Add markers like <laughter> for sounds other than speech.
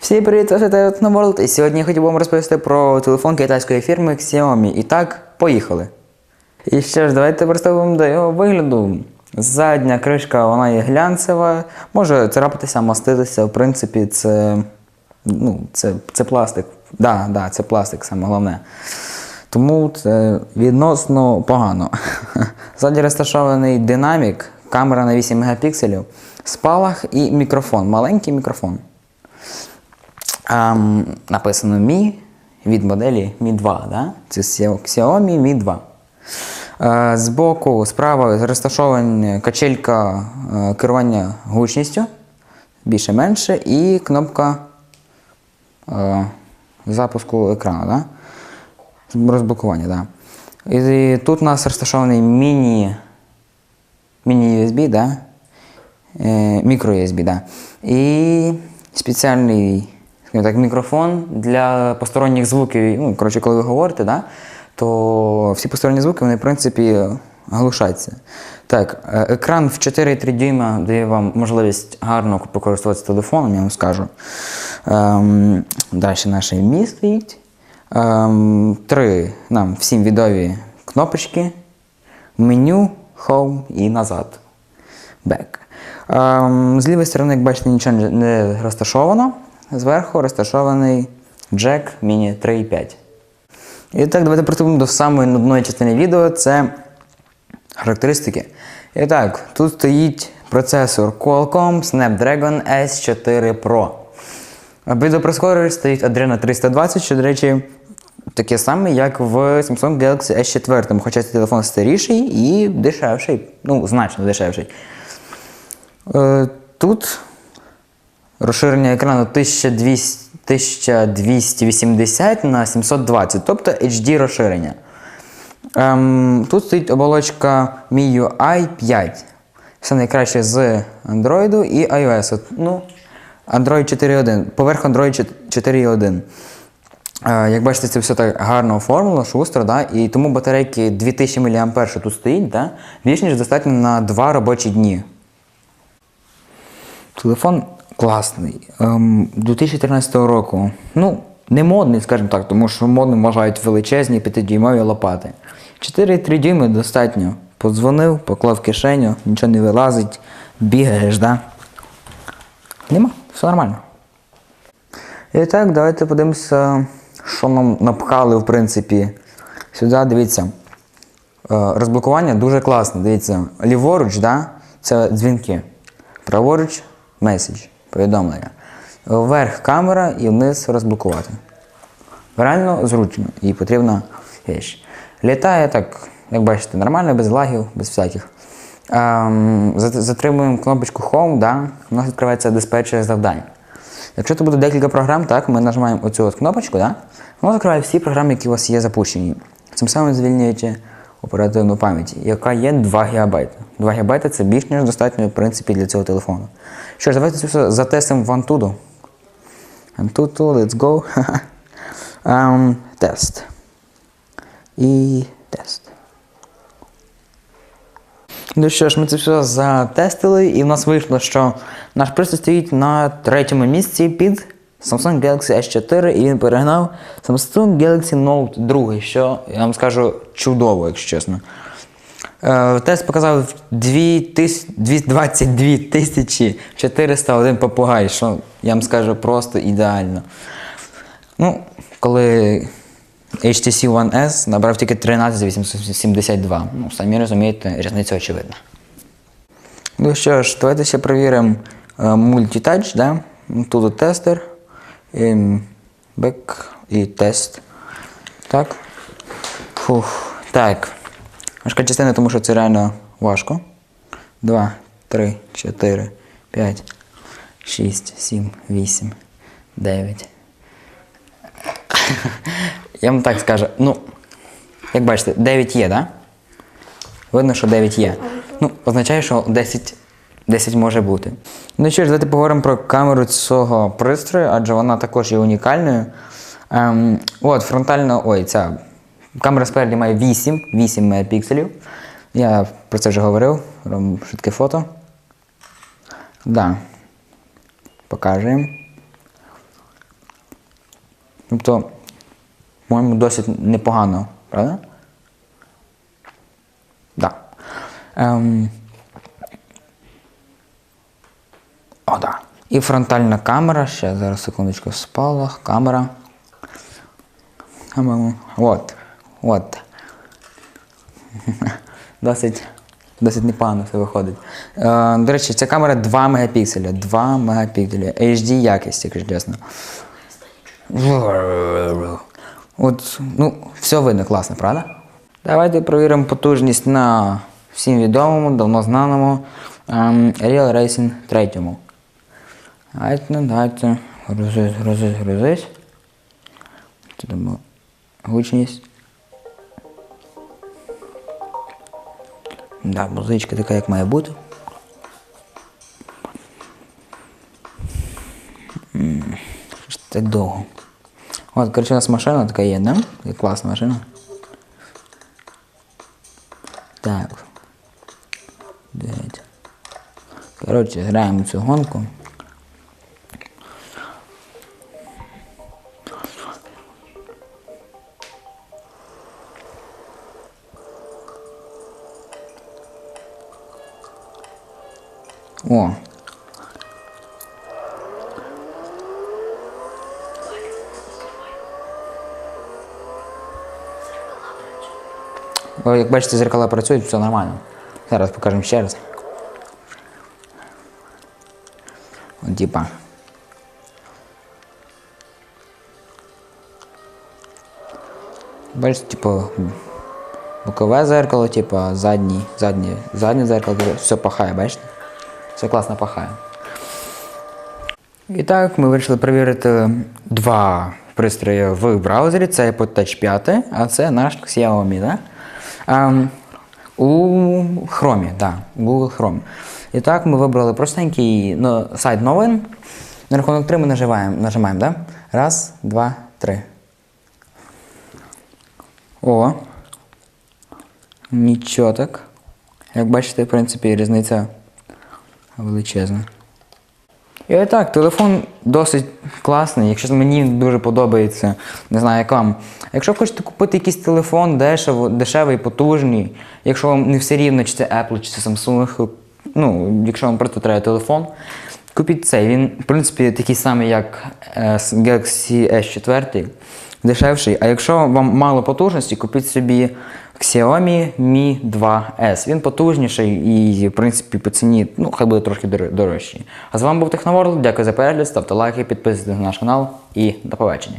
Всім привіт, це World. І сьогодні я хотів вам розповісти про телефон китайської фірми Xiaomi. І так, поїхали. І ще ж, давайте представимо до його вигляду. Задня кришка вона є глянцева, може царапатися, маститися. В принципі, це, ну, це, це пластик. Да, да, це пластик, саме головне. Тому це відносно погано. <laughs> Ззаді розташований динамік, камера на 8 мегапікселів, спалах і мікрофон, маленький мікрофон. Ем, написано Mi від моделі Mi 2. Да? Це Xiaomi Mi 2. Е, збоку справа розташована качелька е, керування гучністю, більше-менше, і кнопка е, запуску екрану. Да? Розблокування, да. І тут у нас розташований міні, міні-USB, да? е, мікро-USB, да. і спеціальний так, мікрофон для посторонніх звуків. Ну, коротше, коли ви говорите, да? то всі посторонні звуки, вони, в принципі, глушаться. Так, е, екран в 4,3 дюйма дає вам можливість гарно покористуватися телефоном, я вам скажу. Ем, далі наш мі стоїть. Ем, три нам всім відомі кнопочки, меню, Home і назад. Back. Ем, з лівої сторони, як бачите, нічого не розташовано. Зверху розташований джек Mini 3.5. І так, давайте приступимо до самої нудної частини відео це характеристики. І так, тут стоїть процесор Qualcomm Snapdragon S4 Pro. Відеопроскорер стоїть Adreno 320, що, до речі, таке саме, як в Samsung Galaxy S4, хоча цей телефон старіший і дешевший. Ну, значно дешевший. Е, Тут розширення екрану 1200, 1280 на 720, тобто HD розширення. Ем, тут стоїть оболочка MIUI 5. Все найкраще з Android і iOS. Ну, Android 4.1. Поверх Android 4.1. Е, як бачите, це все так гарно оформлено, шустро, да? і тому батарейки 2000 мАh тут стоїть, да? більш ніж достатньо на 2 робочі дні. Телефон класний. Ем, 2013 року. Ну, не модний, скажімо так, тому що модним вважають величезні 5-дюймові лопати. 4,3 дюйми достатньо. Подзвонив, поклав кишеню, нічого не вилазить, бігаєш, да? Нема, все нормально. І так, давайте подивимося, що нам напхали, в принципі, сюди. Дивіться. Е, Розблокування дуже класне. Дивіться, ліворуч, да, це дзвінки. Праворуч меседж, повідомлення. Вверх камера і вниз розблокувати. Реально зручно і потрібна річ. Літає так, як бачите, нормально, без лагів, без всяких. Ем, затримуємо кнопочку Home, да, у нас відкривається диспетчер завдань. Якщо це буде декілька програм, так, ми нажимаємо оцю от кнопочку, да, воно закриває всі програми, які у вас є запущені. Цим самим звільняючи оперативну пам'ять, яка є 2 ГБ. 2 ГБ це більш ніж достатньо в принципі, для цього телефону. Що ж, давайте все затестимо в Antutu. Antutu, let's go. <laughs> Ем, тест. І тест. Ну що ж, ми це все затестили, і в нас вийшло, що наш пристрій стоїть на третьому місці під Samsung Galaxy S4, і він перегнав Samsung Galaxy Note 2, що я вам скажу чудово, якщо чесно. Е, тест показав 22 тисячі 401 попугай, що я вам скажу просто ідеально. Ну, коли HTC One S набрав тільки 13872. Ну, самі розумієте, різниця очевидна. Ну що ж, давайте ще перевіримо е, мультитач, да? Тут тестер, бек і тест. Так. Фух. Так. Важка частина, тому що це реально важко. 2, 3, 4, 5, 6, 7, 8, 9. Я вам так скажу. Ну, як бачите, 9 є? Да? Видно, що 9 є. Ну, означає, що 10, 10 може бути. Ну що ж, давайте поговоримо про камеру цього пристрою, адже вона також є унікальною. Ем, от, фронтальна, ой, ця камера спереді має 8, 8 мегапікселів. Я про це вже говорив, робимо швидке фото. Да. Покажемо. Тобто, по-моєму, досить непогано, правда? Так. Ем... О, да. І фронтальна камера. Ще зараз секундочку спалах. Камера. От. От. <laughs> Досить, досить непогано все виходить. Е, до речі, ця камера 2 мегапікселя. 2 мегапікселя. HD якість, якщо чесно. От, ну, все видно класно, правда? Давайте перевіримо потужність на всім відомому, давно знаному ем, Real Racing 3. Давайте, ну, давайте. Грузись, грузись, грузись. Тут дамо гучність. Да, музичка така, як має бути. Так довго. От, коротше, у нас машина така є, да? Така класна машина. Так. Дивіться. Коротше, граємо цю гонку. О. О, Як бачите, зеркала працюють, все нормально. Зараз покажемо ще раз. От, типа. Бачите, типу, бокове зеркало, типу, задній, заднє, заднє зеркало, все пахає, бачите? Все класно пахає. І так, ми вирішили перевірити два пристрої в браузері. Це iPod Touch 5, а це наш Xiaomi, да? Ем, у Chrome, да, Google Chrome. І так, ми вибрали простенький ну, сайт новин. На рахунок 3 ми нажимаємо, нажимаємо, да? Раз, два, три. О. Нічого так. Як бачите, в принципі, різниця величезна. І так, телефон досить класний. Якщо мені дуже подобається, не знаю, як вам. Якщо хочете купити якийсь телефон дешево, дешевий, потужний, якщо вам не все рівно, чи це Apple, чи це Samsung, ну, якщо вам просто треба телефон, купіть цей. Він, в принципі, такий самий, як е, Galaxy S4, дешевший. А якщо вам мало потужності, купіть собі Xiaomi Mi 2S. Він потужніший і, в принципі, по ціні, ну, хай буде трошки дорожчий. А з вами був Техноворл. Дякую за перегляд, ставте лайки, підписуйтесь на наш канал і до побачення.